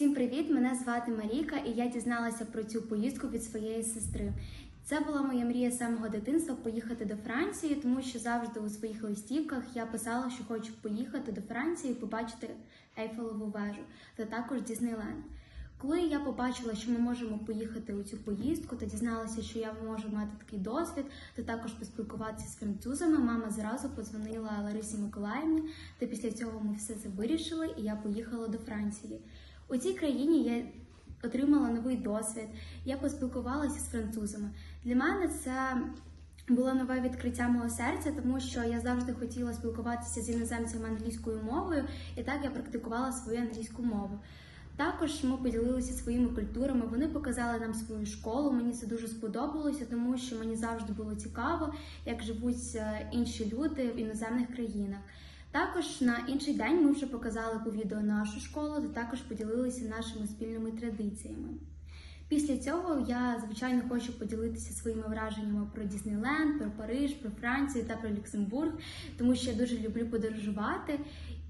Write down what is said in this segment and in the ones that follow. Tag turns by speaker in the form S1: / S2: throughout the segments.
S1: Всім привіт! Мене звати Марійка, і я дізналася про цю поїздку від своєї сестри. Це була моя мрія з самого дитинства поїхати до Франції, тому що завжди у своїх листівках я писала, що хочу поїхати до Франції і побачити Ейфелеву вежу та також Діснейленд. Коли я побачила, що ми можемо поїхати у цю поїздку, та дізналася, що я можу мати такий досвід, та також поспілкуватися з французами, мама зразу подзвонила Ларисі Миколаївні, та після цього ми все це вирішили, і я поїхала до Франції. У цій країні я отримала новий досвід. Я поспілкувалася з французами. Для мене це було нове відкриття мого серця, тому що я завжди хотіла спілкуватися з іноземцями англійською мовою, і так я практикувала свою англійську мову. Також ми поділилися своїми культурами. Вони показали нам свою школу. Мені це дуже сподобалося, тому що мені завжди було цікаво, як живуть е, інші люди в іноземних країнах. Також на інший день ми вже показали по відео нашу школу, та також поділилися нашими спільними традиціями. Після цього я, звичайно, хочу поділитися своїми враженнями про Діснейленд, про Париж, про Францію та про Люксембург, тому що я дуже люблю подорожувати.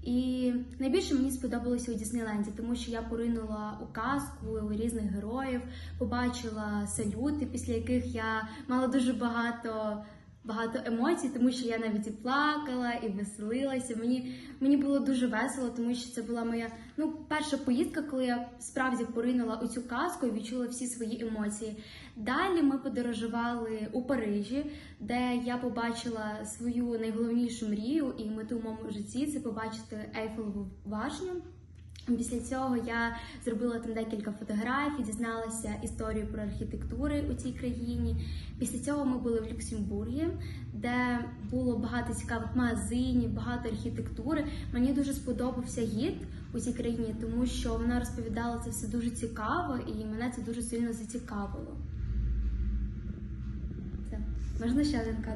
S1: І найбільше мені сподобалося у Діснейленді, тому що я поринула у казку у різних героїв, побачила салюти, після яких я мала дуже багато. Багато емоцій, тому що я навіть і плакала, і веселилася. Мені мені було дуже весело, тому що це була моя ну перша поїздка, коли я справді поринула у цю казку і відчула всі свої емоції. Далі ми подорожували у Парижі, де я побачила свою найголовнішу мрію і мету в моєму житті це побачити Ейфелеву башню. Після цього я зробила там декілька фотографій, дізналася історію про архітектури у цій країні. Після цього ми були в Люксембургі, де було багато цікавих магазинів, багато архітектури. Мені дуже сподобався гід у цій країні, тому що вона розповідала це все дуже цікаво, і мене це дуже сильно зацікавило. Це можна ще один кадр?